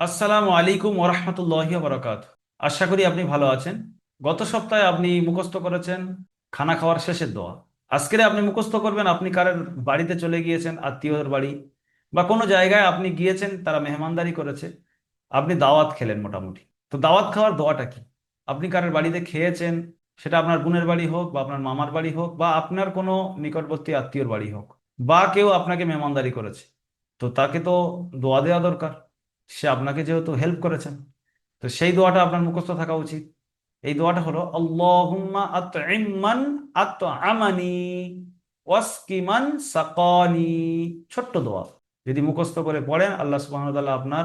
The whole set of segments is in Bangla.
আসসালামু আলাইকুম ওরহমতুল্লাহি বরকাত আশা করি আপনি ভালো আছেন। গত সপ্তাহে আপনি মুখস্থ করেছেন খানা খাওয়ার শেষের দোয়া। আজকের আপনি মুখস্থ করবেন আপনি কারের বাড়িতে চলে গিয়েছেন, আত্মীয়র বাড়ি, বা কোনো জায়গায় আপনি গিয়েছেন, তারা মেহমানদারি করেছে, আপনি দাওয়াত খেলেন মোটামুটি। তো দাওয়াত খাওয়ার দোয়াটা কি? আপনি কারের বাড়িতে খেয়েছেন, সেটা আপনার বোনের বাড়ি হোক, বা আপনার মামার বাড়ি হোক, বা আপনার কোনো নিকটবর্তী আত্মীয়র বাড়ি হোক, বা কেউ আপনাকে মেহমানদারি করেছে, তো তাকে তো দোয়া দেওয়া দরকার। সে আপনাকে যেহেতু হেল্প করেছেন, তো সেই দোয়াটা আপনার মুখস্থ থাকা উচিত। এই দোয়াটা হলো সাকানি। ছোট্ট দোয়া। যদি মুখস্থ করে পড়েন, আল্লাহ তাআলা আপনার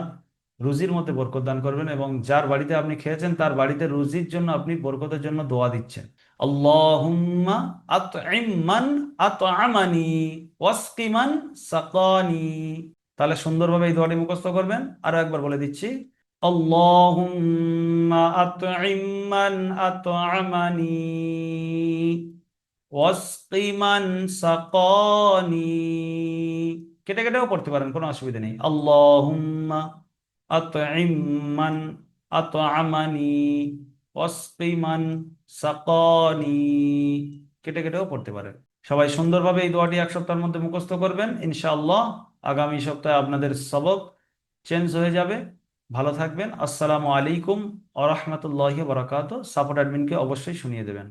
রুজির মধ্যে বরকত দান করবেন এবং যার বাড়িতে আপনি খেয়েছেন, তার বাড়িতে রুজির জন্য আপনি বরকতের জন্য দোয়া দিচ্ছেন। আল্লাহুম্মা আতইম্মান আতআমানি ওয়াসকিমান সাকানি। তাহলে সুন্দরভাবে এই দোয়াটি মুখস্থ করবেন। আরও একবার বলে দিচ্ছি। কেটে কেটেও পড়তে পারেন, কোনো অসুবিধা নেই। সাকানি। কেটে কেটেও পড়তে পারেন। সবাই সুন্দরভাবে এই দোয়াটি এক সপ্তাহের মধ্যে মুখস্থ করবেন। ইনশাআল্লাহ আগামী সপ্তাহে আপনাদের সবক চেঞ্জ হয়ে যাবে। ভালো থাকবেন। আসসালামু আলাইকুম আ রহমতুল্লাহ বরাকাত সাপোর্ট অ্যাডমিনকে অবশ্যই শুনিয়ে দেবেন।